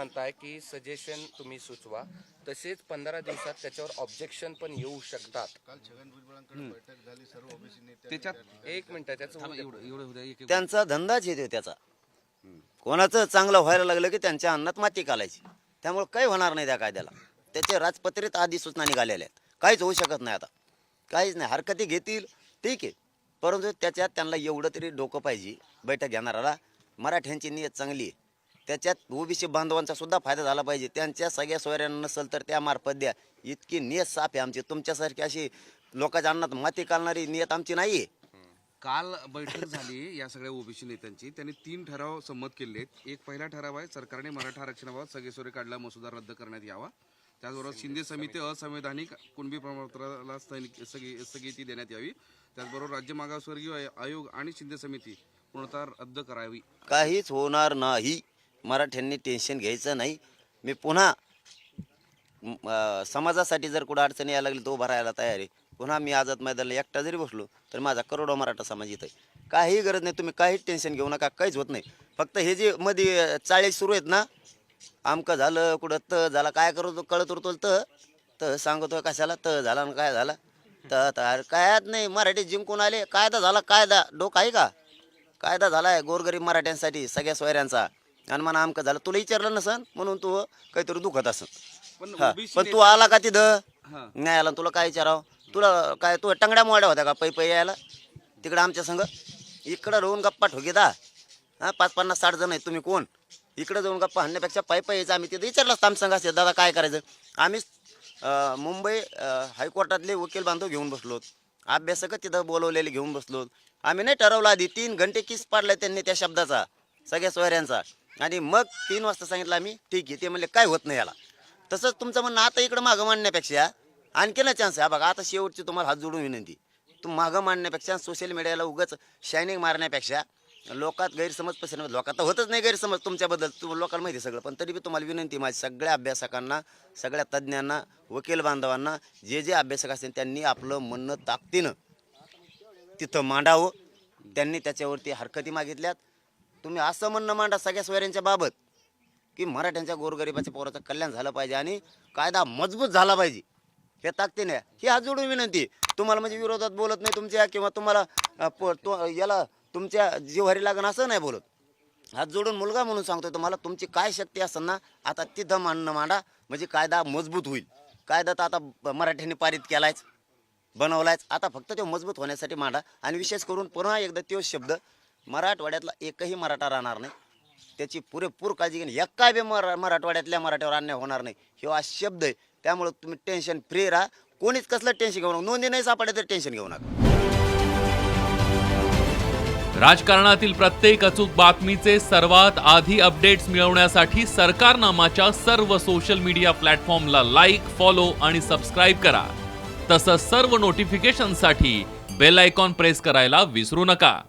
म्हणताय की सजेशन तुम्ही सुचवा. तसेच पंधरा दिवसात त्याच्यावर ऑब्जेक्शन पण येऊ शकतात. काल छगन भुजबळांकडे बैठक झाली सर्व ओबीसी नेते त्याच्यात एक मिनिट त्याचं त्यांचा धंदाच येतो त्याचा. कोणाचं चांगलं व्हायला लागलं की त्यांच्या अन्नात माती घालायची. त्यामुळे काही होणार नाही त्या कायद्याला. त्याचे राजपत्रित आधी सूचना निघालेल्या आहेत. काहीच होऊ शकत नाही आता. काहीच नाही. हरकती घेतील. ठीक आहे. परंतु त्याच्यात त्यांना एवढं तरी डोकं पाहिजे. बैठक घेणाऱ्याला. मराठ्यांची नियत चांगली आहे. त्याच्यात ओबीसी बांधवांचा सुद्धा फायदा झाला पाहिजे. त्यांच्या सगळ्या सोयऱ्यांना नसेल तर त्या मार्फत द्या. इतकी नियत साफ आहे आमची. तुमच्यासारखी अशी लोकांच्या अन्नात माती घालणारी नियत आमची नाही आहे काल बैठक झाली या सगळ्या ओबीसी नेत्यांची. त्यांनी तीन ठराव संमत केले आहेत एक पहिला ठराव आहे सरकारने मराठा आरक्षणाबाबत सगळेसोरे काढला मसुदा रद्द करण्यात यावा. त्याचबरोबर शिंदे समिती असंवैधानिक कुणबी प्रमाणपत्राला स्थगिती स्थगि- स्थगिती देण्यात यावी. त्याचबरोबर राज्य मागासवर्गीय आय- आयोग आणि शिंदे समिती पूर्णतः रद्द करावी. काहीच होणार नाही. मराठ्यांनी टेन्शन घ्यायचं नाही. मी पुन्हा समाजासाठी जर कुठं अडचणी यायला लागली तो भरायला तयार आहे. पुन्हा मी आझाद मैदानाला एकटा जरी बसलो तर माझा करोडो मराठा समाज येत आहे. काही गरज नाही तुम्ही काहीच टेन्शन घेऊ नका काहीच होत नाही. फक्त हे जे मध्ये चाळीस सुरू आहेत ना आमकं झालं कुठं त झाला काय करतो कळत उरतो त तर सांगतो कशाला त झाला आणि काय झाला. तर कायच नाही मराठी जिंकून आले कायदा झाला कायदा डोक आहे का? कायदा झाला आहे गोरगरीब मराठ्यांसाठी सगळ्या सोयऱ्यांचा. आणि म्हणा आमकं झालं. तुला विचारलं नसन? म्हणून तू काहीतरी दुखत असन. पण हा, तू आला का तिथं? हा. नाही आला. तुला काय विचारावं? तुला काय तू टंगड्या मोड्या होत्या का पै पै यायला? तिकडं आमच्या संग? इकडं राहून गप्पा ठोकीता हा पाच पन्नास साठ जण आहेत. तुम्ही कोण? इकडं जाऊन गप्पा हाणण्यापेक्षा पायी पायी यायचं. आम्ही तिथं विचारलं असतं आमच्या संघ असेल दादा काय करायचं? आम्ही अं, मुंबई अं, हायकोर्टातले वकील बांधव घेऊन बसलोत अभ्यासक तिथं बोलवलेले घेऊन बसलोत आम्ही नाही ठरवलं आधी. तीन घंटे किस पाडलाय त्यांनी त्या शब्दाचा. सगळ्या सोयऱ्यांचा. आणि मग तीन वाजता सांगितलं आम्ही ठीक आहे. ते म्हणले काय होत नाही याला. तसंच तुमचं म्हणणं आता इकडं मागं मांडण्यापेक्षा आणखी ना चान्स आहे. हा बघा आता शेवटची तुम्हाला हात जोडून विनंती. तू मागं मांडण्यापेक्षा सोशल मीडियाला उगाच शायनिंग मारण्यापेक्षा लोकात गैरसमज पसरण्यात लोकात तर होतच नाही गैरसमज तुमच्याबद्दल. तू लोकांना माहिती आहे सगळं पण तरी बी तुम्हाला विनंती माझी सगळ्या अभ्यासकांना सगळ्या तज्ज्ञांना वकील बांधवांना जे जे अभ्यासक असतील त्यांनी आपलं म्हणणं ताकदीनं तिथं मांडावं. त्यांनी त्याच्यावरती हरकती मागितल्यात. तुम्ही असं म्हणणं मांडा सगळ्या सोयऱ्यांच्या बाबत की मराठ्यांच्या गोरगरिबाच्या पोराचं कल्याण झालं पाहिजे आणि कायदा मजबूत झाला पाहिजे. हे ताकदीने ही हात जोडून विनंती. तुम्हाला म्हणजे विरोधात बोलत नाही तुमच्या किंवा तुम्हाला प- तो- याला तुमच्या जिव्हारी लागण असं नाही बोलत. हात जोडून मुलगा म्हणून सांगतोय तुम्हाला तुमची काय शक्ती असेल ना आता तिथं मांडणं मांडा. म्हणजे कायदा मजबूत होईल. कायदा तर आता मराठ्यांनी पारित केलायच बनवलायच. आता फक्त तो मजबूत होण्यासाठी मांडा. आणि विशेष करून पुन्हा एकदा तो शब्द मराठवाड्यातला एकही मराठा राहणार नाही. त्याची पुरेपूर काळजी घेणे एक काय बी मरा मराठवाड्यातल्या मराठ्यावर अन्याय होणार नाही. हे हा शब्द आहे. त्यामुळे तुम्ही टेन्शन फ्री राहा. कोणीच कसलं टेन्शन घेऊ नका. नोंदी नाही सापडले तर टेन्शन घेऊ नका. राजकारणातील प्रत्येक अचूक बातमीचे सर्वात आधी अपडेट्स मिळवण्यासाठी सरकारनामाच्या सर्व सोशल मीडिया प्लॅटफॉर्मला लाईक फॉलो आणि सबस्क्राईब करा. तसंच सर्व नोटिफिकेशनसाठी बेल आयकॉन प्रेस करायला विसरू नका.